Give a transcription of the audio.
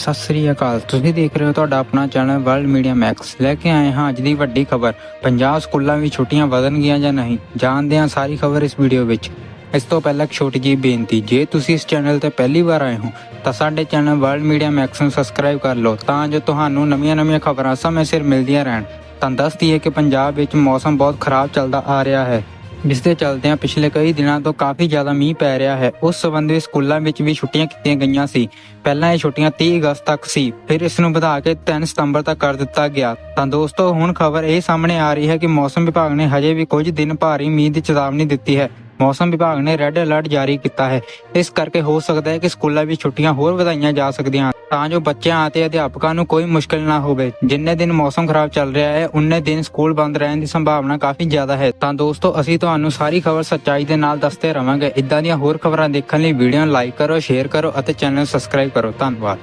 ਸਤਿ ਸ੍ਰੀ ਅਕਾਲ। ਤੁਸੀਂ ਦੇਖ ਰਹੇ ਹੋ ਤੁਹਾਡਾ ਆਪਣਾ ਚੈਨਲ ਵਰਲਡ ਮੀਡੀਆ ਮੈਕਸ। ਲੈ ਕੇ ਆਏ ਹਾਂ ਅੱਜ ਦੀ ਵੱਡੀ ਖਬਰ। ਪੰਜਾਬ ਸਕੂਲਾਂ ਵਿੱਚ ਛੁੱਟੀਆਂ ਵਧਣਗੀਆਂ ਜਾਂ ਨਹੀਂ? ਜਾਣਦੇ ਹਾਂ ਸਾਰੀ ਖਬਰ ਇਸ ਵੀਡੀਓ ਵਿੱਚ। ਇਸ ਤੋਂ ਪਹਿਲਾਂ ਇੱਕ ਛੋਟੀ ਜਿਹੀ ਬੇਨਤੀ। ਜੇ ਤੁਸੀਂ ਇਸ ਚੈਨਲ ਤੇ ਪਹਿਲੀ ਵਾਰ ਆਏ ਹੋ, ਤਾਂ ਸਾਡੇ ਚੈਨਲ ਵਰਲਡ ਮੀਡੀਆ ਮੈਕਸ ਨੂੰ ਸਬਸਕ੍ਰਾਈਬ ਕਰ ਲਓ, ਤਾਂ ਜੋ ਤੁਹਾਨੂੰ ਨਵੀਆਂ-ਨਵੀਆਂ ਖਬਰਾਂ ਸਮੇਂ ਸਿਰ ਮਿਲਦੀਆਂ ਰਹਿਣ। ਤਾਂ ਦੱਸ ਦਈਏ ਕਿ ਪੰਜਾਬ ਵਿੱਚ ਮੌਸਮ ਬਹੁਤ ਖਰਾਬ ਚੱਲਦਾ ਆ ਰਿਹਾ ਹੈ। ਜਿਸ ਦੇ ਚਲਦਿਆਂ ਪਿਛਲੇ ਕਈ ਦਿਨਾਂ ਤੋਂ ਕਾਫੀ ਜ਼ਿਆਦਾ ਮੀਂਹ ਪੈ ਰਿਹਾ ਹੈ। ਉਸ ਸੰਬੰਧੀ ਸਕੂਲਾਂ ਵਿੱਚ ਵੀ ਛੁੱਟੀਆਂ ਕੀਤੀਆਂ ਗਈਆਂ ਸੀ। ਪਹਿਲਾਂ ਇਹ ਛੁੱਟੀਆਂ 30 ਅਗਸਤ ਤੱਕ ਸੀ, ਫਿਰ ਇਸ ਨੂੰ ਵਧਾ ਕੇ 3 ਸਤੰਬਰ ਤੱਕ ਕਰ ਦਿੱਤਾ ਗਿਆ। ਤਾਂ ਦੋਸਤੋ, ਹੁਣ ਖਬਰ ਇਹ ਸਾਹਮਣੇ ਆ ਰਹੀ ਹੈ ਕਿ ਮੌਸਮ ਵਿਭਾਗ ਨੇ ਹਜੇ ਵੀ ਕੁਝ ਦਿਨ ਭਾਰੀ ਮੀਂਹ ਦੀ ਚੇਤਾਵਨੀ ਦਿੱਤੀ ਹੈ। ਮੌਸਮ ਵਿਭਾਗ ਨੇ ਰੈੱਡ ਅਲਰਟ ਜਾਰੀ ਕੀਤਾ ਹੈ। ਇਸ ਕਰਕੇ ਹੋ ਸਕਦਾ ਹੈ ਕਿ ਸਕੂਲਾਂ ਵਿੱਚ ਛੁੱਟੀਆਂ ਹੋਰ ਵਧਾਈਆਂ ਜਾ ਸਕਦੀਆਂ ਹਨ। ਤਾਂ ਜੋ ਬੱਚਿਆਂ ਅਤੇ ਅਧਿਆਪਕਾਂ ਨੂੰ ਕੋਈ ਮੁਸ਼ਕਲ ਨਾ ਹੋਵੇ। ਜਿੰਨੇ ਦਿਨ ਮੌਸਮ ਖਰਾਬ ਚੱਲ ਰਿਹਾ ਹੈ, ਉਨੇ ਦਿਨ ਸਕੂਲ ਬੰਦ ਰਹਿਣ ਦੀ ਸੰਭਾਵਨਾ ਕਾਫੀ ਜ਼ਿਆਦਾ ਹੈ। ਤਾਂ ਦੋਸਤੋ, ਅਸੀਂ ਤੁਹਾਨੂੰ ਸਾਰੀ ਖਬਰ ਸੱਚਾਈ ਦੇ ਨਾਲ ਦੱਸਦੇ ਰਵਾਂਗੇ। ਇਦਾਂ ਦੀਆਂ ਹੋਰ ਖਬਰਾਂ ਦੇਖਣ ਲਈ ਵੀਡੀਓ ਨੂੰ ਲਾਈਕ ਕਰੋ, ਸ਼ੇਅਰ ਕਰੋ ਅਤੇ ਚੈਨਲ ਨੂੰ ਸਬਸਕ੍ਰਾਈਬ ਕਰੋ। ਧੰਨਵਾਦ।